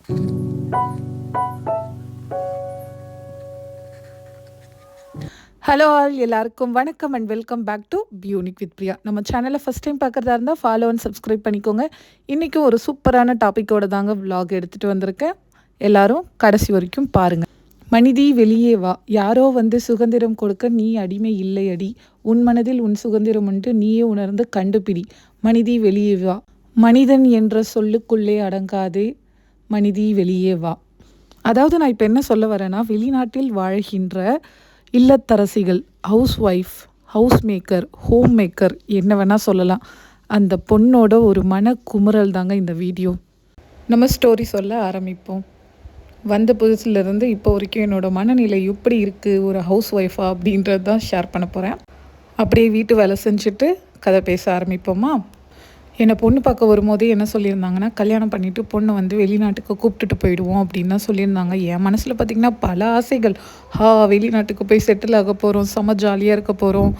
Hello all எல்லாருக்கும் வணக்கம் and welcome back to பியூனிக் வித் பிரியா நம்ம சேனலை ஃபஸ்ட் டைம் பார்க்குறதா இருந்தால் ஃபாலோ அண்ட் சப்ஸ்கிரைப் பண்ணிக்கோங்க. இன்றைக்கும் ஒரு சூப்பரான டாப்பிக்கோட தாங்க விலாக் எடுத்துகிட்டு வந்திருக்கேன். எல்லாரும் கடைசி வரைக்கும் பாருங்கள் மனிதி வெளியே வா. யாரோ வந்து சுதந்திரம் கொடுக்க நீ அடிமை இல்லை அடி உன் மனதில் உன் சுதந்திரம் உண்டு. நீயே உணர்ந்து கண்டுபிடி. மனிதி வெளியே வா. மனிதன் என்ற சொல்லுக்குள்ளே அடங்காதே. மனிதி வெளியே வா. அதாவது நான் இப்போ என்ன சொல்ல வரேன்னா வெளிநாட்டில் வாழ்கின்ற இல்லத்தரசிகள் house wife house maker home maker என்ன வேணால் சொல்லலாம். அந்த பொண்ணோட ஒரு மன குமுறல் தாங்க இந்த வீடியோ. நம்ம ஸ்டோரி சொல்ல ஆரம்பிப்போம். வந்த புதுசுலேருந்து இப்போ வரைக்கும் என்னோட மனநிலை எப்படி இருக்குது ஒரு ஹவுஸ் ஒய்ஃபா அப்படின்றது தான் ஷேர் பண்ண போகிறேன் அப்படியே வீட்டு வேலை செஞ்சுட்டு கதை பேச ஆரம்பிப்போமா? என்னை பொண்ணு பார்க்க வரும்போதே என்ன சொல்லியிருந்தாங்கன்னா கல்யாணம் பண்ணிவிட்டு பொண்ணை வந்து வெளிநாட்டுக்கு கூப்பிட்டுட்டு போயிடுவோம் அப்படின்னு தான் சொல்லியிருந்தாங்க. என் மனசில் பார்த்திங்கன்னா பல ஆசைகள். ஹா வெளிநாட்டுக்கு போய் செட்டில் ஆக போகிறோம் செம்ம ஜாலியாக இருக்க போகிறோம்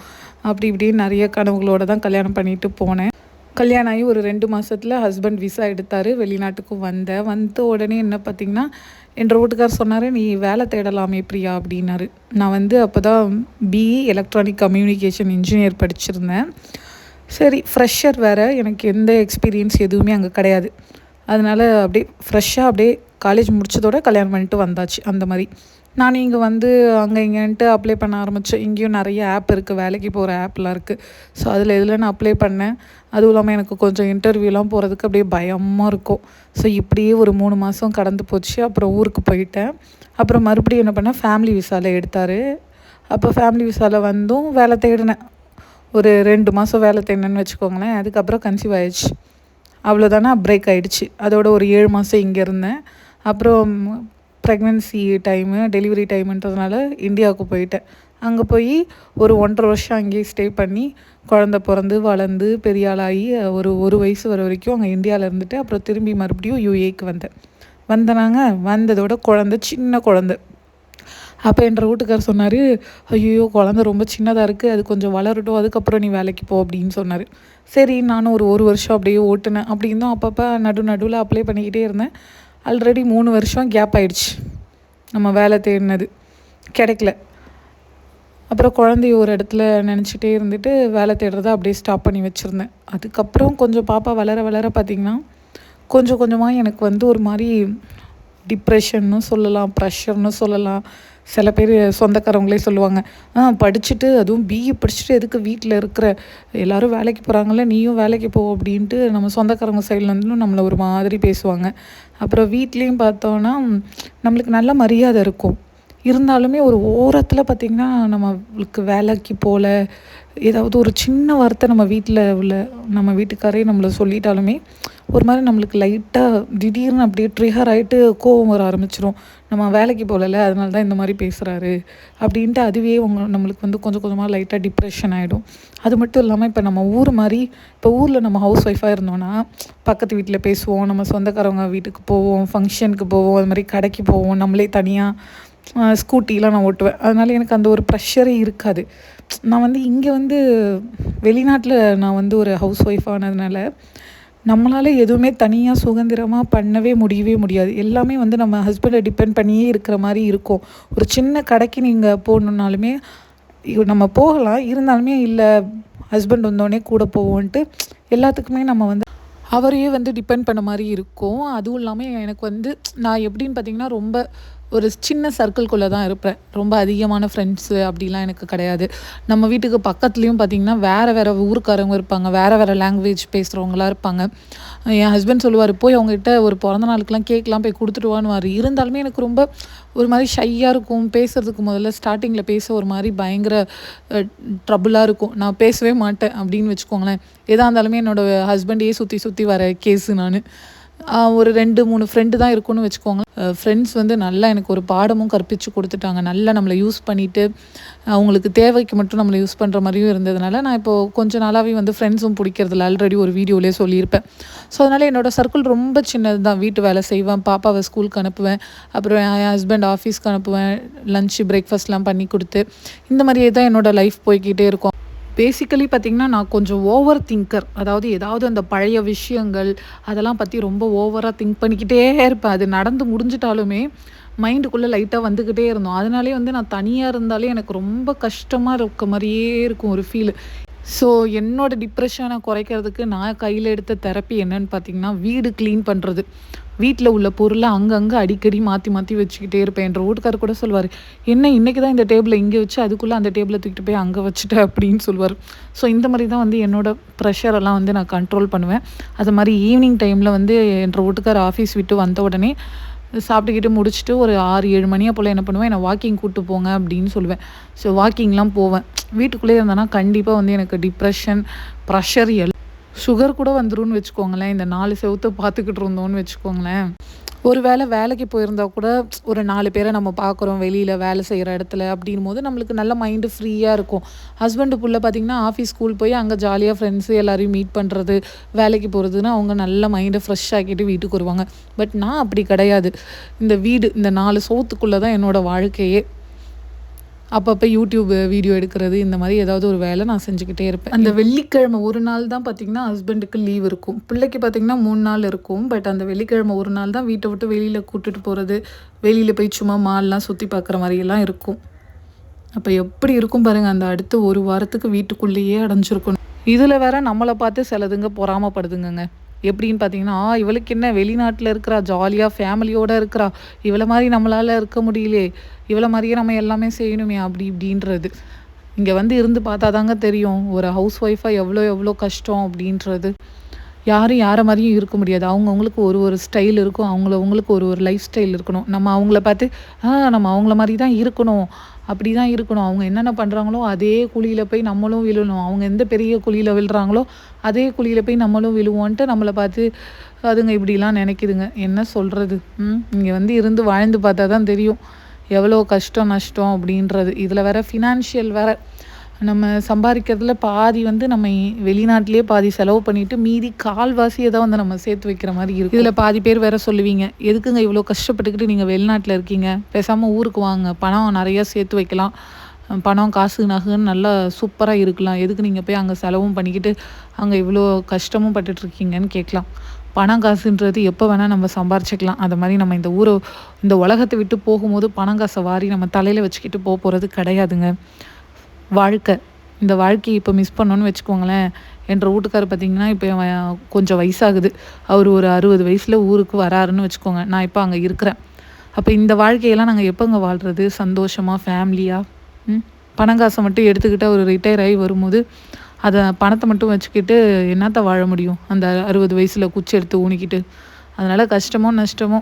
அப்படி இப்படின்னு நிறைய கனவுகளோடு தான் கல்யாணம் பண்ணிட்டு போனேன். கல்யாணம் ஆகி ஒரு ரெண்டு மாதத்தில் ஹஸ்பண்ட் விசா எடுத்தார் வெளிநாட்டுக்கு வந்தேன் வந்த உடனே என்ன பார்த்திங்கன்னா என் வீட்டுக்கார் சொன்னார் நீ வேலை தேடலாமே பிரியா அப்படின்னாரு. நான் வந்து அப்போ தான் பிஇ எலக்ட்ரானிக் கம்யூனிகேஷன் இன்ஜினியர் படிச்சிருந்தேன். சரி ஃப்ரெஷ்ஷர் வேறு. எனக்கு எந்த எக்ஸ்பீரியன்ஸ் எதுவுமே அங்கே கிடையாது. அதனால் அப்படியே ஃப்ரெஷ்ஷாக அப்படியே காலேஜ் முடிச்சதோட கல்யாணம் பண்ணிட்டு வந்தாச்சு அந்த மாதிரி. நான் இங்கே வந்து அங்கே இங்கேன்ட்டு அப்ளை பண்ண ஆரம்பித்தேன் இங்கேயும் நிறைய ஆப் இருக்குது வேலைக்கு போகிற ஆப்லாம் இருக்குது ஸோ அதில் இதில் நான் அப்ளை பண்ணேன்? அதுவும் இல்லாமல் எனக்கு கொஞ்சம் இன்டர்வியூலாம் போகிறதுக்கு அப்படியே பயமாக இருக்கும். ஸோ இப்படியே ஒரு மூணு மாதம் கடந்து போச்சு. அப்புறம் ஊருக்கு போயிட்டேன். அப்புறம் மறுபடியும் என்ன பண்ணேன்? ஃபேமிலி விசாவில் எடுத்தார். அப்போ ஃபேமிலி விசாவில் வந்தும் வேலை தேடினேன். ஒரு ரெண்டு மாதம் வேலை தேடினேன்னு வச்சுக்கோங்களேன் அதுக்கப்புறம் கன்சீவ் ஆயிடுச்சு. அவ்வளோதானே பிரேக் ஆகிடுச்சு அதோட ஒரு ஏழு மாதம் இங்கே இருந்தேன். அப்புறம் ப்ரெக்னென்சி டைமு டெலிவரி டைமுன்றதுனால இந்தியாவுக்கு போயிட்டேன். அங்கே போய் ஒரு ஒன்றரை வருஷம் அங்கேயே ஸ்டே பண்ணி குழந்த பிறந்து வளர்ந்து பெரிய ஆளாகி ஒரு ஒரு வயசு வர வரைக்கும் அங்கே இந்தியாவில் இருந்துட்டு அப்புறம் திரும்பி மறுபடியும் யூஏக்கு வந்தேன். வந்தனாங்க வந்ததோட குழந்த சின்ன குழந்த. அப்போ என்ற வீட்டுக்கார் சொன்னார் ஐயோ குழந்த ரொம்ப சின்னதாக இருக்குது அது கொஞ்சம் வளரட்டும் அதுக்கப்புறம் நீ வேலைக்கு போ அப்படின்னு சொன்னார். சரி நானும் ஒரு ஒரு வருஷம் அப்படியே ஓட்டுனேன். அப்படின்னு தான் அப்பப்போ நடு நடுவில் அப்ளை பண்ணிக்கிட்டே இருந்தேன். ஆல்ரெடி மூணு வருஷம் கேப் ஆயிடுச்சு. நம்ம வேலை தேடினது. கிடைக்கல. அப்புறம் குழந்தைய ஒரு இடத்துல நினச்சிட்டே இருந்துட்டு வேலை தேடுறத அப்படியே ஸ்டாப் பண்ணி வச்சுருந்தேன். அதுக்கப்புறம் கொஞ்சம் பாப்பா வளர வளர பார்த்திங்கன்னா கொஞ்சம் கொஞ்சமாக எனக்கு வந்து ஒரு மாதிரி டிப்ரெஷன்னு சொல்லலாம் ப்ரெஷர்னு சொல்லலாம் சில பேர் சொந்தக்காரவங்களே சொல்லுவாங்க ஆ படிச்சுட்டு அதுவும் பிஇ படிச்சுட்டு எதுக்கு வீட்டில் இருக்கிற? எல்லாரும் வேலைக்கு போகிறாங்களே நீயும் வேலைக்கு போ அப்படின்ட்டு நம்ம சொந்தக்காரங்க சைட்லேருந்து நம்மளை ஒரு மாதிரி பேசுவாங்க. அப்புறம் வீட்லேயும் பார்த்தோன்னா நம்மளுக்கு நல்ல மரியாதை இருக்கும். இருந்தாலுமே ஒரு ஓரத்தில் பார்த்திங்கன்னா நம்மளுக்கு வேலைக்கு போகல ஏதாவது ஒரு சின்ன வார்த்தை நம்ம வீட்டில் உள்ள நம்ம வீட்டுக்காரே நம்மளை சொல்லிட்டாலுமே ஒரு மாதிரி நம்மளுக்கு லைட்டாக திடீர்னு அப்படியே ட்ரிகர் ஆகிட்டு கோவம் வர ஆரம்பிச்சிடும் நம்ம வேலைக்கு போகல அதனால தான் இந்த மாதிரி பேசுகிறாரு அப்படின்ட்டு அதுவே உங்க நம்மளுக்கு வந்து கொஞ்சம் கொஞ்சமாக லைட்டாக டிப்ரெஷன் ஆகிடும் அது மட்டும் இல்லாமல் இப்போ நம்ம ஊர் மாதிரி இப்போ ஊரில் நம்ம ஹவுஸ் ஒய்ஃபாக இருந்தோன்னா பக்கத்து வீட்டில் பேசுவோம் நம்ம சொந்தக்காரவங்க வீட்டுக்கு போவோம் ஃபங்க்ஷனுக்கு போவோம் அது மாதிரி கடைக்கு போவோம் நம்மளே தனியாக ஸ்கூட்டிலாம் நான் ஓட்டுவேன். அதனால் எனக்கு அந்த ஒரு ப்ரெஷரே இருக்காது. நான் வந்து இங்கே வந்து வெளிநாட்டில் நான் வந்து ஒரு ஹவுஸ் ஒய்ஃப் ஆனதுனால நம்மளால் எதுவுமே தனியாக சுதந்திரமாக பண்ணவே முடியவே முடியாது. எல்லாமே வந்து நம்ம ஹஸ்பண்டை டிபெண்ட் பண்ணியே இருக்கிற மாதிரி இருக்கும். ஒரு சின்ன கடைக்கு நீங்கள் போகணுன்னாலுமே நம்ம போகலாம். இருந்தாலுமே இல்லை ஹஸ்பண்ட் வந்தோடனே கூட போவோன்ட்டு எல்லாத்துக்குமே நம்ம வந்து அவரையே வந்து டிபெண்ட் பண்ண மாதிரி இருக்கும். அதுவும் இல்லாமல் எனக்கு வந்து நான் எப்படின்னு பார்த்தீங்கன்னா ரொம்ப ஒரு சின்ன சர்க்கிள்குள்ளே தான் இருப்பேன். ரொம்ப அதிகமான ஃப்ரெண்ட்ஸு அப்படிலாம் எனக்கு கிடையாது. நம்ம வீட்டுக்கு பக்கத்துலேயும் பார்த்தீங்கன்னா வேறு வேறு ஊருக்காரவங்க இருப்பாங்க. வேறு வேறு லாங்குவேஜ் பேசுகிறவங்களாம் இருப்பாங்க. என் ஹஸ்பண்ட் சொல்லுவார் போய் அவங்ககிட்ட ஒரு பிறந்த நாளுக்கெலாம் கேக்லாம் போய் கொடுத்துட்டு வான்னுவார் இருந்தாலுமே எனக்கு ரொம்ப ஒரு மாதிரி ஷையாக இருக்கும். பேசுகிறதுக்கு முதல்ல ஸ்டார்டிங்கில் பேச ஒரு மாதிரி பயங்கர ட்ரபுளாக இருக்கும். நான் பேசவே மாட்டேன் அப்படின்னு வச்சுக்கோங்களேன். எதாக இருந்தாலுமே என்னோடய ஹஸ்பண்டையே சுற்றி சுற்றி வர கேஸு நான். ஒரு ரெண்டு மூணு ஃப்ரெண்டு தான் இருக்கும்னு வச்சுக்கோங்க. ஃப்ரெண்ட்ஸ் வந்து நல்லா எனக்கு ஒரு பாடமும் கற்பித்து கொடுத்துட்டாங்க. நல்லா நம்மளை யூஸ் பண்ணிவிட்டு அவங்களுக்கு தேவைக்கு மட்டும் நம்மளை யூஸ் பண்ணுற மாதிரியும் இருந்ததுனால நான் இப்போது கொஞ்ச நாளாகவே வந்து ஃப்ரெண்ட்ஸும் பிடிக்கிறதுல ஆல்ரெடி ஒரு வீடியோலேயே சொல்லியிருப்பேன். ஸோ அதனால் என்னோடய சர்க்கிள் ரொம்ப சின்னது தான் வீட்டு வேலை செய்வேன் பாப்பாவை ஸ்கூலுக்கு அனுப்புவேன் அப்புறம் என் ஹஸ்பண்ட் ஆஃபீஸ்க்கு அனுப்புவேன் லன்ச்சு பிரேக்ஃபாஸ்ட்லாம் பண்ணி கொடுத்து இந்த மாதிரியே தான் என்னோடய லைஃப் போய்கிட்டே இருக்கும். பேசிக்கலி பார்த்திங்கன்னா நான் கொஞ்சம் ஓவர் திங்கர் அதாவது ஏதாவது அந்த பழைய விஷயங்கள் அதெல்லாம் பற்றி ரொம்ப ஓவராக திங்க் பண்ணிக்கிட்டே இருப்பேன். அது நடந்து முடிஞ்சிட்டாலுமே மைண்டுக்குள்ளே லைட்டாக வந்துக்கிட்டே இருந்தோம். அதனாலே வந்து நான் தனியாக இருந்தாலே எனக்கு ரொம்ப கஷ்டமாக இருக்க மாதிரியே இருக்கும் ஒரு ஃபீல் ஸோ என்னோட டிப்ரெஷனை குறைக்கிறதுக்கு நான் கையில் எடுத்த தெரப்பி என்னன்னு பார்த்தீங்கன்னா வீடு க்ளீன் பண்ணுறது வீட்டில் உள்ள பொருளை அங்கங்கே அடிக்கடி மாற்றி மாற்றி வச்சுக்கிட்டே இருப்பேன் என்ற வீட்டுக்காரர் கூட சொல்லுவார் என்ன இன்றைக்கி தான் இந்த டேபிளை இங்கே வச்சு அதுக்குள்ளே அந்த டேபிளை தூக்கிட்டு போய் அங்கே வச்சுட்டேன் அப்படின்னு சொல்லுவார் ஸோ இந்த மாதிரி தான் வந்து என்னோடய ப்ரெஷரெல்லாம் வந்து நான் கண்ட்ரோல் பண்ணுவேன். அது மாதிரி ஈவினிங் டைமில் வந்து என்ற வீட்டுக்கார் ஆஃபீஸ் விட்டு வந்த உடனே சாப்பிட்டுக்கிட்டு முடிச்சுட்டு ஒரு ஆறு ஏழு மணியாக போல் என்ன பண்ணுவேன் என்னை வாக்கிங் கூப்பிட்டு போங்க அப்படின்னு சொல்லுவேன். ஸோ வாக்கிங்லாம் போவேன். வீட்டுக்குள்ளே இருந்தேன்னா கண்டிப்பாக வந்து எனக்கு டிப்ரெஷன் ப்ரெஷர் எல் சுகர் கூட வந்துரும்னு வச்சுக்கோங்களேன். இந்த நாலு செவத்தை பார்த்துக்கிட்டு இருந்தோம்னு வச்சுக்கோங்களேன். ஒரு வேளை வேலைக்கு போயிருந்தா கூட ஒரு நாலு பேரை நம்ம பார்க்குறோம் வெளியில் வேலை செய்கிற இடத்துல அப்படின் போது நம்மளுக்கு நல்ல மைண்டு ஃப்ரீயாக இருக்கும். ஹஸ்பண்டு புள்ள பார்த்திங்கன்னா ஆஃபீஸ் ஸ்கூல் போய் அங்கே ஜாலியாக ஃப்ரெண்ட்ஸு எல்லாரையும் மீட் பண்ணுறது வேலைக்கு போகிறதுன்னு அவங்க நல்ல மைண்டை ஃப்ரெஷ் ஆக்கிட்டு வீட்டுக்கு வருவாங்க. பட் நான் அப்படி கிடையாது. இந்த வீடு இந்த நாலு சோத்துக்குள்ளே தான் என்னோடய வாழ்க்கையே அப்பப்போ யூடியூப் வீடியோ எடுக்கிறது இந்த மாதிரி ஏதாவது ஒரு வேலை நான் செஞ்சுக்கிட்டே இருப்பேன். அந்த வெள்ளிக்கிழமை ஒரு நாள் தான் பார்த்திங்கன்னா ஹஸ்பண்டுக்கு லீவ் இருக்கும். பிள்ளைக்கு பார்த்திங்கன்னா மூணு நாள் இருக்கும். பட் அந்த வெள்ளிக்கிழமை ஒரு நாள் தான் வீட்டை விட்டு வெளியில் கூட்டிட்டு போகிறது வெளியில் போய் சும்மா மால்லாம் சுற்றி பார்க்குற மாதிரியெல்லாம் இருக்கும். அப்போ எப்படி இருக்கும் பாருங்கள் அந்த அடுத்த ஒரு வாரத்துக்கு வீட்டுக்குள்ளேயே அடைஞ்சிருக்கணும். இதில் வேற நம்மளை பார்த்து சிலதுங்க பொறாமப்படுதுங்க எப்படின்னு பார்த்தீங்கன்னா இவளுக்கு என்ன வெளிநாட்டில் இருக்கிறா ஜாலியாக ஃபேமிலியோடு இருக்கிறா இவளை மாதிரி நம்மளால் இருக்க முடியலையே இவளை மாதிரியே நம்ம எல்லாமே செய்யணுமே அப்படி இப்படின்றது. இங்கே வந்து இருந்து பார்த்தா தாங்க தெரியும் ஒரு ஹவுஸ் ஒய்ஃபாக எவ்வளோ எவ்வளோ கஷ்டம் அப்படின்றது. யாரும் யாரை மாதிரியும் இருக்க முடியாது. அவங்கவுங்களுக்கு ஒரு ஒரு ஸ்டைல் இருக்கும் அவங்கள அவங்களுக்கு ஒரு ஒரு லைஃப் ஸ்டைல் இருக்கணும். நம்ம அவங்கள பார்த்து ஆ நம்ம அவங்கள மாதிரி தான் இருக்கணும். அப்படி தான் இருக்கணும். அவங்க என்னென்ன பண்ணுறாங்களோ அதே குழியில் போய் நம்மளும் விழணும். அவங்க எந்த பெரிய குழியில் விழுறாங்களோ அதே குழியில் போய் நம்மளும் விழுவோன்ட்டு நம்மளை பார்த்து அதுங்க இப்படிலாம் நினைக்குதுங்க. என்ன சொல்கிறது ம் இங்கே வந்து இருந்து வாழ்ந்து பார்த்தா தான் தெரியும். எவ்வளோ கஷ்டம் நஷ்டம் அப்படின்றது. இதில் வேற ஃபினான்ஷியல் வேறு நம்ம சம்பாதிக்கிறதுல பாதி வந்து நம்ம வெளிநாட்டிலே பாதி செலவு பண்ணிட்டு மீதி கால்வாசியை தான் வந்து நம்ம சேர்த்து வைக்கிற மாதிரி இருக்கு இதில் பாதி பேர் வேற சொல்லுவீங்க. எதுக்குங்க இவ்வளோ கஷ்டப்பட்டுக்கிட்டு நீங்கள் வெளிநாட்டில் இருக்கீங்க? பேசாமல் ஊருக்கு வாங்க. பணம் நிறைய சேர்த்து வைக்கலாம். பணம் காசு நகைன்னு நல்லா சூப்பராக இருக்கலாம். எதுக்கு நீங்கள் போய் அங்கே செலவும் பண்ணிக்கிட்டு அங்கே இவ்வளோ கஷ்டமும் பட்டுட்ருக்கீங்கன்னு கேட்கலாம். பணம் காசுன்றது எப்போ வேணால் நம்ம சம்பாரிச்சிக்கலாம். அது மாதிரி நம்ம இந்த ஊரை இந்த உலகத்தை விட்டு போகும்போது பணம் காசை வாரி நம்ம தலையில் வச்சுக்கிட்டு போக போகிறது கிடையாதுங்க. வாழ்க்கை. இந்த வாழ்க்கையை இப்போ மிஸ் பண்ணோன்னு வச்சுக்கோங்களேன் என்ற வீட்டுக்காரர் பார்த்தீங்கன்னா இப்போ கொஞ்சம் வயசாகுது. அவர் ஒரு அறுபது வயசில் ஊருக்கு வராருன்னு வச்சுக்கோங்க. நான் இப்போ அங்கே இருக்கிறேன். அப்போ இந்த வாழ்க்கையெல்லாம் நாங்கள் எப்போங்க வாழ்கிறது சந்தோஷமாக ஃபேமிலியாக பணம் காசை மட்டும் எடுத்துக்கிட்டு அவர் ரிட்டையர் ஆகி வரும்போது அதை பணத்தை மட்டும் வச்சுக்கிட்டு என்னத்த வாழ முடியும்? அந்த அறுபது வயசில் குச்சி எடுத்து ஊனிக்கிட்டு. அதனால் கஷ்டமோ நஷ்டமோ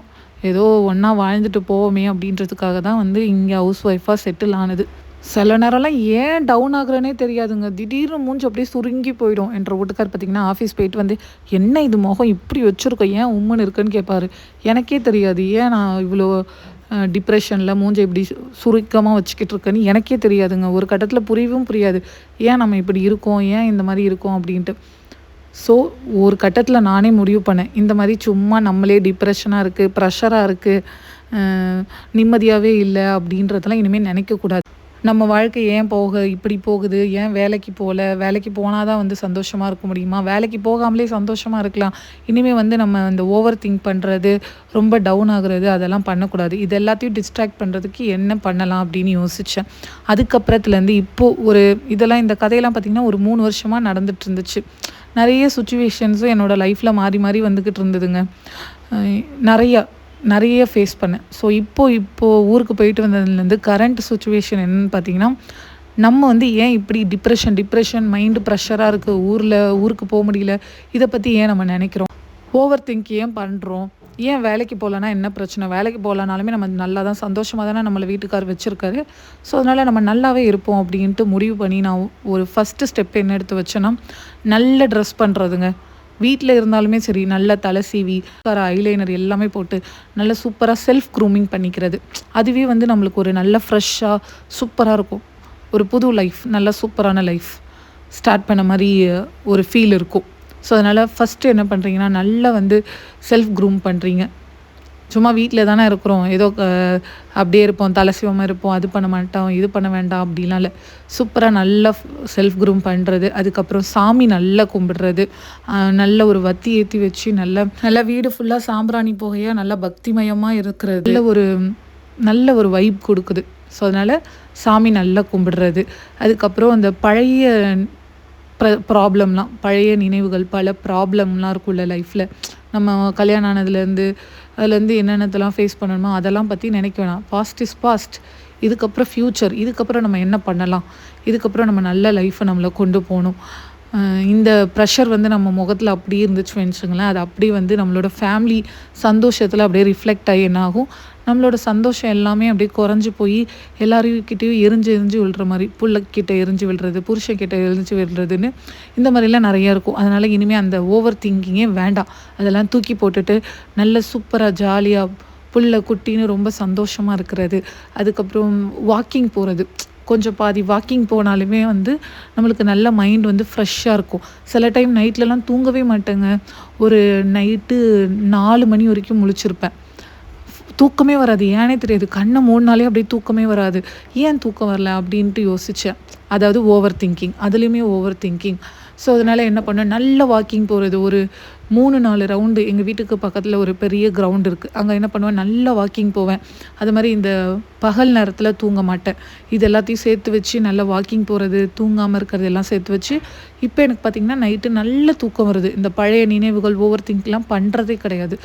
ஏதோ ஒன்றா வாழ்ந்துட்டு போவோமே அப்படின்றதுக்காக தான் வந்து இங்கே ஹவுஸ் ஒய்ஃபாக செட்டில் ஆனது. சில நேரம்லாம் ஏன் டவுன் ஆகுறேனே தெரியாதுங்க. திடீர்னு மூஞ்சி அப்படியே சுருங்கி போயிடும். என்ற வீட்டுக்கார் பார்த்தீங்கன்னா ஆஃபீஸ் போயிட்டு வந்து என்ன இது முகம்? இப்படி வச்சுருக்கோம் ஏன் உம்முன்னு இருக்குன்னு கேட்பாரு. எனக்கே தெரியாது. ஏன் நான் இவ்வளோ டிப்ரெஷனில் மூஞ்சை இப்படி சு- சுருக்கமாக வச்சுக்கிட்டு இருக்கேன்னு எனக்கே தெரியாதுங்க. ஒரு கட்டத்தில் புரியவும் புரியாது. ஏன் நம்ம இப்படி இருக்கோம்? ஏன் இந்த மாதிரி இருக்கோம்? அப்படின்ட்டு. ஸோ ஒரு கட்டத்தில் நானே முடிவு பண்ணேன். இந்த மாதிரி சும்மா நம்மளே டிப்ரெஷனாக இருக்குது ப்ரெஷராக இருக்குது நிம்மதியாகவே இல்லை அப்படின்றதெல்லாம் இனிமேல் நினைக்கக்கூடாது. நம்ம வாழ்க்கை ஏன் போக இப்படி போகுது ஏன் வேலைக்கு போகல வேலைக்கு போனால் தான் வந்து சந்தோஷமாக இருக்க முடியுமா? வேலைக்கு போகாமலே சந்தோஷமாக இருக்கலாம். இனிமேல் வந்து நம்ம இந்த ஓவர் திங்க் பண்ணுறது ரொம்ப டவுன் ஆகுறது அதெல்லாம் பண்ணக்கூடாது. இது எல்லாத்தையும் டிஸ்ட்ராக்ட் பண்ணுறதுக்கு என்ன பண்ணலாம் அப்படின்னு யோசித்தேன் அதுக்கப்புறத்துலேருந்து இப்போது ஒரு இதெல்லாம் இந்த கதையெல்லாம் பார்த்திங்கன்னா ஒரு மூணு வருஷமாக நடந்துட்டு இருந்துச்சு. நிறைய சுச்சுவேஷன்ஸும் என்னோடய லைஃப்பில் மாறி மாறி வந்துக்கிட்டு இருந்ததுங்க. நிறையா நிறைய ஃபேஸ் பண்ணேன். ஸோ இப்போது இப்போது ஊருக்கு போயிட்டு வந்ததுலேருந்து கரண்ட் சுச்சுவேஷன் என்னென்னு பார்த்தீங்கன்னா நம்ம வந்து ஏன் இப்படி டிப்ரெஷன் டிப்ரெஷன் மைண்டு ப்ரெஷராக இருக்குது ஊரில் ஊருக்கு போக முடியல. இதை பற்றி ஏன் நம்ம நினைக்கிறோம்? ஓவர் திங்க் ஏன் பண்ணுறோம் ஏன் வேலைக்கு போகலன்னா என்ன பிரச்சனை? வேலைக்கு போகலனாலுமே நம்ம நல்லா தான் சந்தோஷமாக தானே நம்மளை வீட்டுக்கார் வச்சுருக்காரு. ஸோ அதனால் நம்ம நல்லாவே இருப்போம் அப்படின்ட்டு முடிவு பண்ணி நான் ஒரு ஃபஸ்ட்டு ஸ்டெப் என்ன எடுத்து வச்சேன்னா நல்ல ட்ரெஸ் பண்ணுறதுங்க வீட்டில் இருந்தாலுமே சரி நல்ல தலை சீவி ஐலைனர் எல்லாமே போட்டு நல்ல சூப்பராக செல்ஃப் க்ரூமிங் பண்ணிக்கிறது. அதுவே வந்து நம்மளுக்கு ஒரு நல்ல ஃப்ரெஷ்ஷாக சூப்பராக இருக்கும். ஒரு புது லைஃப் நல்ல சூப்பரான லைஃப் ஸ்டார்ட் பண்ண மாதிரி ஒரு ஃபீல் இருக்கும். ஸோ அதனால் ஃபஸ்ட்டு என்ன பண்ணுறீங்கன்னா நல்லா வந்து செல்ஃப் க்ரூம் பண்ணுறீங்க சும்மா வீட்டில் தானே இருக்கிறோம். ஏதோ அப்படியே இருப்போம். தலை சிவமாக இருப்போம். அது பண்ண மாட்டோம். இது பண்ண வேண்டாம். அப்படிலாம் இல்லை. சூப்பராக நல்லா செல்ஃப் க்ரூம் பண்ணுறது அதுக்கப்புறம் சாமி நல்லா கும்பிடுறது. நல்ல ஒரு வத்தி ஏற்றி வச்சு நல்ல நல்லா வீடு ஃபுல்லாக சாம்பிராணி புகையாக நல்லா பக்திமயமாக இருக்கிறது. நல்ல ஒரு நல்ல ஒரு வைப் கொடுக்குது. ஸோ அதனால் சாமி நல்லா கும்பிடுறது. அதுக்கப்புறம் அந்த பழைய ப்ர ப்ராப்ளம்லாம் பழைய நினைவுகள் பல ப்ராப்ளம்லாம் இருக்கும்ல லைஃப்பில் நம்ம கல்யாணம் ஆனதுலேருந்து அதுலேருந்து என்னென்னத்தெல்லாம் ஃபேஸ் பண்ணணுமோ அதெல்லாம் பற்றி நினைக்க வேணாம். பாஸ்ட் இஸ் பாஸ்ட் இதுக்கப்புறம் ஃப்யூச்சர் இதுக்கப்புறம் நம்ம என்ன பண்ணலாம்? இதுக்கப்புறம் நம்ம நல்ல லைஃப்பை நம்மளை கொண்டு போகணும். இந்த ப்ரெஷர் வந்து நம்ம முகத்தில் அப்படியே இருந்துச்சு வச்சுங்களேன் அது அப்படியே வந்து நம்மளோட ஃபேமிலி சந்தோஷத்தில் அப்படியே ரிஃப்ளெக்ட் ஆகி என்ன ஆகும்? நம்மளோட சந்தோஷம் எல்லாமே அப்படியே குறைஞ்சி போய் எல்லாருக்கிட்டேயும் எரிஞ்சு எரிஞ்சு விழுற மாதிரி புள்ளக்கிட்ட எரிஞ்சு விழுறது புருஷக்கிட்ட எரிஞ்சு விழுறதுன்னு இந்த மாதிரிலாம் நிறையா இருக்கும். அதனால் இனிமேல் அந்த ஓவர் திங்கிங்கே வேண்டாம். அதெல்லாம் தூக்கி போட்டுட்டு நல்ல சூப்பராக ஜாலியாக புள்ள குட்டின்னு ரொம்ப சந்தோஷமாக இருக்கிறது. அதுக்கப்புறம் வாக்கிங் போகிறது கொஞ்சம் பாதி வாக்கிங் போனாலுமே வந்து நம்மளுக்கு நல்ல மைண்ட் வந்து ஃப்ரெஷ்ஷாக இருக்கும். சில டைம் நைட்லலாம் தூங்கவே மாட்டேங்க. ஒரு நைட்டு நாலு மணி வரைக்கும் முழிச்சிருப்பேன். தூக்கமே வராது. ஏன்னே தெரியாது. கண்ணை மூடினாலே அப்படியே தூக்கமே வராது. ஏன் தூக்கம் வரல அப்படின்ட்டு யோசித்தேன் அதாவது ஓவர் திங்கிங் அதுலேயுமே ஓவர் திங்கிங் ஸோ அதனால் என்ன பண்ணேன்? நல்ல வாக்கிங் போகிறது ஒரு மூணு நாலு ரவுண்டு எங்கள் வீட்டுக்கு பக்கத்தில் ஒரு பெரிய கிரவுண்ட் இருக்குது அங்கே என்ன பண்ணுவேன்? நல்லா வாக்கிங் போவேன். அது மாதிரி இந்த பகல் நேரத்தில் தூங்க மாட்டேன். இது எல்லாத்தையும் சேர்த்து வச்சு நல்லா வாக்கிங் போகிறது தூங்காமல் இருக்கிறது எல்லாம் சேர்த்து வச்சு இப்போ எனக்கு பார்த்திங்கன்னா நைட்டு நல்ல தூக்கம் வருது. இந்த பழைய நினைவுகள் ஓவர் திங்க்லாம் பண்ணுறதே கிடையாது.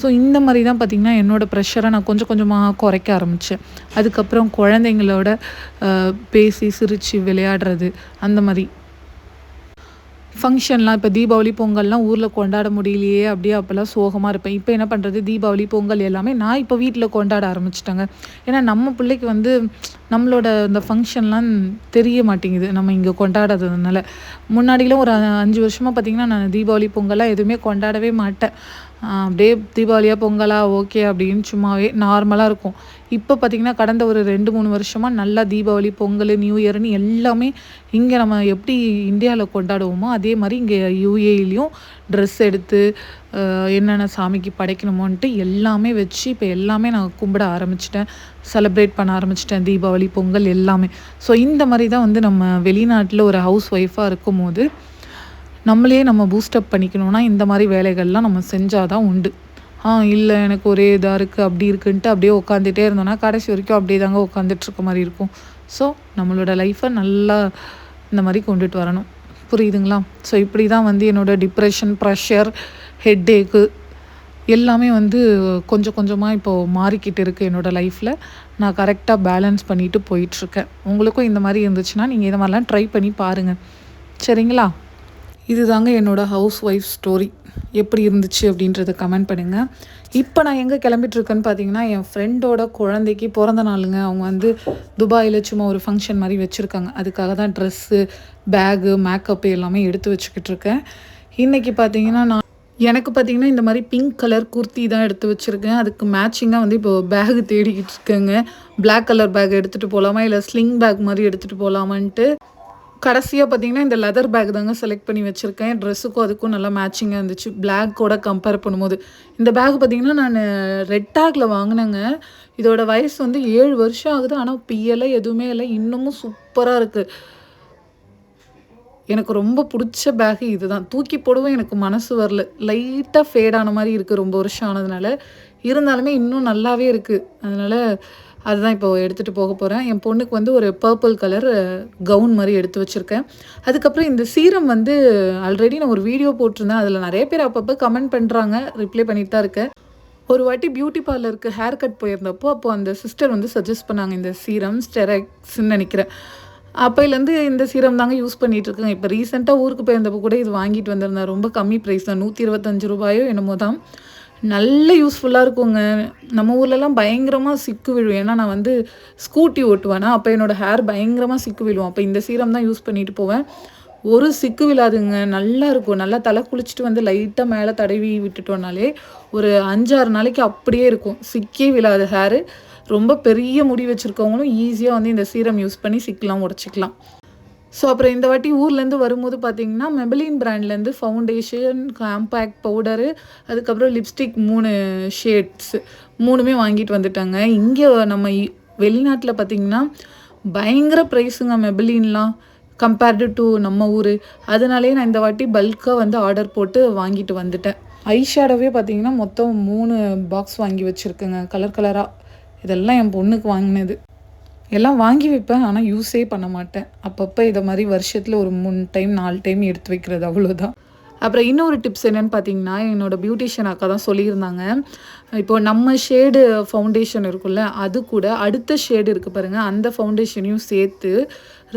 ஸோ இந்த மாதிரி தான் பார்த்திங்கன்னா என்னோடய ப்ரெஷரை நான் கொஞ்சம் கொஞ்சமாக குறைக்க ஆரம்பித்தேன் அதுக்கப்புறம் குழந்தைங்களோட பேசி சிரித்து விளையாடுறது அந்த மாதிரி. ஃபங்க்ஷன்லாம் இப்போ தீபாவளி பொங்கல்லாம் ஊரில் கொண்டாட முடியலையே அப்படியே அப்போல்லாம் சோகமாக இருப்பேன். இப்போ என்ன பண்ணுறது தீபாவளி பொங்கல் எல்லாமே நான் இப்போ வீட்டில் கொண்டாட ஆரம்பிச்சிட்டேங்க. ஏன்னா நம்ம பிள்ளைக்கு வந்து நம்மளோட இந்த ஃபங்க்ஷன்லாம் தெரிய மாட்டேங்குது. நம்ம இங்கே கொண்டாடாததுனால முன்னாடிலாம் ஒரு அ- அஞ்சு வருஷமாக பார்த்திங்கன்னா நான் தீபாவளி பொங்கல்லாம் எதுவுமே கொண்டாடவே மாட்டேன். அப்படியே தீபாவளியாக பொங்கலா ஓகே அப்படின்னு சும்மாவே நார்மலாக இருக்கும். இப்போ பார்த்திங்கன்னா கடந்த ஒரு ரெண்டு மூணு வருஷமாக நல்லா தீபாவளி பொங்கல் நியூ இயர்னு எல்லாமே இங்கே நம்ம எப்படி இந்தியாவில் கொண்டாடுவோமோ அதே மாதிரி இங்கே யூஏலையும் ட்ரெஸ் எடுத்து என்னென்ன சாமிக்கு படைக்கணுமோன்ட்டு எல்லாமே வச்சு இப்போ எல்லாமே நான் கும்பிட ஆரம்பிச்சிட்டேன். செலிப்ரேட் பண்ண ஆரம்பிச்சிட்டேன் தீபாவளி பொங்கல் எல்லாமே. ஸோ இந்த மாதிரி தான் வந்து நம்ம வெளிநாட்டில் ஒரு ஹவுஸ் ஒய்ஃபாக இருக்கும் போது நம்மளே நம்ம பூஸ்டப் பண்ணிக்கணும்னா இந்த மாதிரி வேலைகள்லாம் நம்ம செஞ்சால் தான் உண்டு. ஆ இல்லை எனக்கு ஒரே இதாக இருக்குது அப்படி இருக்குன்ட்டு அப்படியே உட்காந்துட்டே இருந்தோம்னா கடைசி வரைக்கும் அப்படியே தாங்க உட்காந்துட்ருக்க மாதிரி இருக்கும். ஸோ நம்மளோட லைஃப்பை நல்லா இந்த மாதிரி கொண்டுட்டு வரணும். புரியுதுங்களா? ஸோ இப்படி தான் வந்து என்னோட டிப்ரெஷன் ப்ரெஷர் ஹெட்டேக்கு எல்லாமே வந்து கொஞ்சம் கொஞ்சமாக இப்போது மாறிக்கிட்டு இருக்குது என்னோடய லைஃப்பில் நான் கரெக்டாக பேலன்ஸ் பண்ணிவிட்டு போயிட்டுருக்கேன் உங்களுக்கும் இந்த மாதிரி இருந்துச்சுன்னா நீங்கள் இதை மாதிரிலாம் ட்ரை பண்ணி பாருங்கள் சரிங்களா? இதுதாங்க என்னோடய ஹவுஸ் ஒய்ஃப் ஸ்டோரி எப்படி இருந்துச்சு அப்படின்றத கமெண்ட் பண்ணுங்கள் இப்போ நான் எங்கே கிளம்பிட்டுருக்கேன்னு பார்த்தீங்கன்னா என் ஃப்ரெண்டோட குழந்தைக்கு பிறந்த நாளுங்க. அவங்க வந்து துபாயில் சும்மா ஒரு ஃபங்க்ஷன் மாதிரி வச்சுருக்காங்க. அதுக்காக தான் ட்ரெஸ்ஸு பேகு மேக்கப்பு எல்லாமே எடுத்து வச்சுக்கிட்டு இருக்கேன். இன்றைக்கி பார்த்தீங்கன்னா நான் எனக்கு பார்த்தீங்கன்னா இந்த மாதிரி பிங்க் கலர் குர்த்தி தான் எடுத்து வச்சுருக்கேன். அதுக்கு மேட்சிங்காக வந்து இப்போ பேக் தேடிக்கிட்டு இருக்கேங்க. பிளாக் கலர் பேக் எடுத்துகிட்டு போகலாமா இல்லை ஸ்லிங் பேக் மாதிரி எடுத்துகிட்டு போகலாமான்ட்டு கடைசியாக பார்த்தீங்கன்னா இந்த லெதர் பேக் தாங்க செலக்ட் பண்ணி வச்சுருக்கேன். ட்ரெஸ்ஸுக்கும் அதுக்கும் நல்லா மேட்சிங்காக இருந்துச்சு. பிளாக்கோட கம்பேர் பண்ணும்போது. இந்த பேக் பார்த்தீங்கன்னா நான் ரெட் டேக்கில் வாங்கினேங்க. இதோட வயசு வந்து ஏழு வருஷம் ஆகுது. ஆனால் பியலை எதுவுமே இல்லை. இன்னமும் சூப்பராக இருக்குது எனக்கு ரொம்ப பிடிச்ச பேகு இதுதான். தூக்கி போடவும் எனக்கு மனசு வரல. லைட்டாக ஃபேட் ஆன மாதிரி இருக்குது ரொம்ப வருஷம் ஆனதுனால. இருந்தாலுமே இன்னும் நல்லாவே இருக்குது அதனால் அதுதான் இப்போ எடுத்துகிட்டு போக போகிறேன் என் பொண்ணுக்கு வந்து ஒரு பர்பிள் கலர் கவுன் மாதிரி எடுத்து வச்சுருக்கேன். அதுக்கப்புறம் இந்த சீரம் வந்து ஆல்ரெடி நான் ஒரு வீடியோ போட்டிருந்தேன். அதில் நிறைய பேர் அப்பப்போ கமெண்ட் பண்ணுறாங்க ரிப்ளை பண்ணிட்டு தான் இருக்கேன். ஒரு வாட்டி பியூட்டி பார்லருக்கு ஹேர் கட் போயிருந்தப்போ அப்போ அந்த சிஸ்டர் வந்து சஜஸ்ட் பண்ணாங்க இந்த சீரம் ஸ்டெரக்ஸ்ன்னு நினைக்கிறேன். அப்போலேருந்து இந்த சீரம் தாங்க யூஸ் பண்ணிகிட்டு இருக்கேன். இப்போ ரீசெண்டாக ஊருக்கு போயிருந்தப்போ கூட இது வாங்கிட்டு வந்திருந்தேன். ரொம்ப கம்மி ப்ரைஸ் தான். நூற்றி இருபத்தஞ்சு ரூபாயோ என்னமோ தான். நல்ல யூஸ்ஃபுல்லாக இருக்குங்க. நம்ம ஊர்லலாம் பயங்கரமாக சிக்கு விழும். ஏன்னா நான் வந்து ஸ்கூட்டி ஓட்டுவேனா அப்போ என்னோடய ஹேர் பயங்கரமாக சிக்கு விழும். அப்போ இந்த சீரம் தான் யூஸ் பண்ணிட்டு போவேன். ஒரு சிக்கு விழாதுங்க. நல்லா இருக்கும். நல்லா தலை குளிச்சுட்டு வந்து லைட்டாக மேலே தடவி விட்டுட்டோம்னாலே ஒரு அஞ்சாறு நாளைக்கு அப்படியே இருக்கும். சிக்கே விழாது ஹேரு ரொம்ப பெரிய முடி வச்சுருக்கவங்களும் ஈஸியாக வந்து இந்த சீரம் யூஸ் பண்ணி சிக்கலாம் உடச்சிக்கலாம். ஸோ அப்புறம் இந்த வாட்டி ஊர்லேருந்து வரும்போது பார்த்தீங்கன்னா மெபலின் பிராண்ட்லேருந்து ஃபவுண்டேஷன் காம்பேக்ட் பவுடரு அதுக்கப்புறம் லிப்ஸ்டிக் மூணு ஷேட்ஸு மூணுமே வாங்கிட்டு வந்துட்டாங்க. இங்கே நம்ம வெளிநாட்டில் பார்த்தீங்கன்னா பயங்கர ப்ரைஸுங்க மெபலின்லாம் கம்பேர்டு டு நம்ம ஊர். அதனாலே நான் இந்த வாட்டி பல்காக வந்து ஆர்டர் போட்டு வாங்கிட்டு வந்துட்டேன். ஐ ஷேடோவே பார்த்தீங்கன்னா மொத்தம் மூணு பாக்ஸ் வாங்கி வச்சுருக்கேங்க. கலர் கலராக இதெல்லாம் என் பொண்ணுக்கு வாங்கினது. எல்லாம் வாங்கி வைப்பேன் ஆனால் யூஸே பண்ண மாட்டேன். அப்பப்போ இதை மாதிரி வருஷத்தில் ஒரு மூணு டைம் நாலு டைம் எடுத்து வைக்கிறது அவ்வளோதான் அப்புறம் இன்னொரு டிப்ஸ் என்னென்னு பார்த்தீங்கன்னா என்னோடய பியூட்டிஷியன் அக்கா தான் சொல்லியிருந்தாங்க. இப்போ நம்ம ஷேடு ஃபவுண்டேஷன் இருக்குல்ல அது கூட அடுத்த ஷேடு இருக்குது பாருங்கள் அந்த ஃபவுண்டேஷனையும் சேர்த்து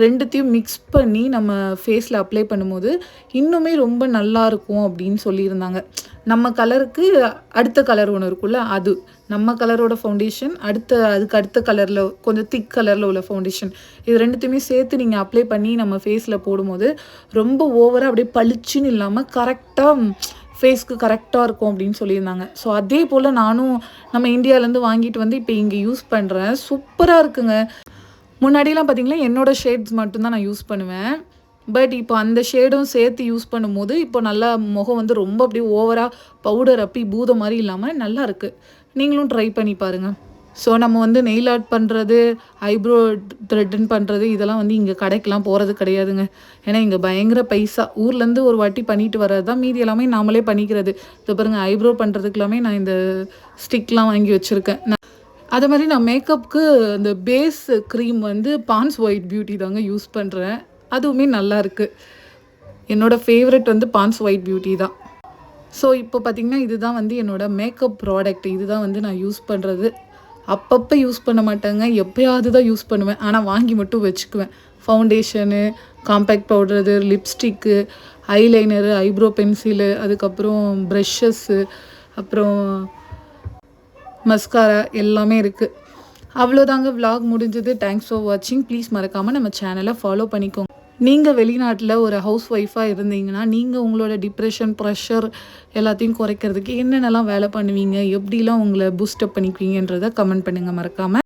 ரெண்டுத்தையும் மிக்ஸ் பண்ணி நம்ம ஃபேஸில் அப்ளை பண்ணும்போது இன்னுமே ரொம்ப நல்லா இருக்கும் அப்படின்னு சொல்லியிருந்தாங்க. நம்ம கலருக்கு அடுத்த கலர் ஒன்று இருக்குல்ல அது. நம்ம கலரோட ஃபவுண்டேஷன் அடுத்த அதுக்கு அடுத்த கலரில் கொஞ்சம் திக் கலரில் உள்ள ஃபவுண்டேஷன் இது ரெண்டுத்தையுமே சேர்த்து நீங்கள் அப்ளை பண்ணி நம்ம ஃபேஸில் போடும்போது ரொம்ப ஓவராக அப்படியே பளிச்சுன்னு இல்லாமல் கரெக்டாக ஃபேஸ்க்கு கரெக்டாக இருக்கும் அப்படின்னு சொல்லியிருந்தாங்க. ஸோ அதே போல் நானும் நம்ம இந்தியாவிலேருந்து வாங்கிட்டு வந்து இப்போ இங்கே யூஸ் பண்ணுறேன் சூப்பராக இருக்குங்க. முன்னாடிலாம் பார்த்தீங்கன்னா என்னோடய ஷேட்ஸ் மட்டும்தான் நான் யூஸ் பண்ணுவேன். பட் இப்போ அந்த ஷேடும் சேர்த்து யூஸ் பண்ணும்போது இப்போ நல்லா முகம் வந்து ரொம்ப அப்படியே ஓவராக பவுடர் அப்படி பூத மாதிரி இல்லாமல் நல்லா இருக்குது நீங்களும் ட்ரை பண்ணி பாருங்கள் ஸோ நம்ம வந்து நெயில் ஆர்ட் பண்ணுறது ஐப்ரோ த்ரெட்டன் பண்ணுறது இதெல்லாம் வந்து இங்கே கடைக்கெலாம் போகிறது கிடையாதுங்க. ஏன்னா இங்கே பயங்கர பைசா ஊர்லேருந்து ஒரு வாட்டி பண்ணிட்டு வர்றது தான் மீதி எல்லாமே நாமளே பண்ணிக்கிறது. இப்போ பாருங்கள் ஐப்ரோ பண்ணுறதுக்கெல்லாமே நான் இந்த ஸ்டிக்லாம் வாங்கி வச்சுருக்கேன். நான் அது மாதிரி நான் மேக்கப்புக்கு அந்த பேஸ் க்ரீம் வந்து பான்ஸ் ஒயிட் பியூட்டி தாங்க யூஸ் பண்ணுறேன் அதுவுமே நல்லா இருக்குது என்னோடய ஃபேவரட் வந்து பான்ஸ் ஒயிட் பியூட்டி தான். ஸோ இப்போ பார்த்திங்கன்னா இதுதான் வந்து என்னோடய மேக்கப் ப்ராடக்ட் இதுதான் வந்து நான் யூஸ் பண்ணுறது அப்பப்போ யூஸ் பண்ண மாட்டேங்க. எப்போயாவது தான் யூஸ் பண்ணுவேன். ஆனால் வாங்கி மட்டும் வச்சுக்குவேன். Foundation compact powder lipstick eyeliner eyebrow pencil அதுக்கப்புறம் ப்ரெஷ்ஷஸ்ஸு அப்புறம் மஸ்காரா எல்லாமே இருக்குது அவ்வளோதாங்க விலாக் முடிஞ்சது. தேங்க்ஸ் ஃபார் வாட்சிங் ப்ளீஸ் மறக்காமல் நம்ம சேனலை ஃபாலோ பண்ணிக்கோங்க. நீங்கள் வெளிநாட்டில் ஒரு ஹவுஸ் ஒய்ஃபாக இருந்தீங்கன்னா நீங்கள் உங்களோட டிப்ரெஷன் ப்ரெஷர் எல்லாத்தையும் குறைக்கிறதுக்கு என்னென்னலாம் வேலை பண்ணுவீங்க? எப்படிலாம் உங்களை பூஸ்டப் பண்ணிக்குவீங்கன்றதை கமெண்ட் பண்ணுங்கள் மறக்காமல்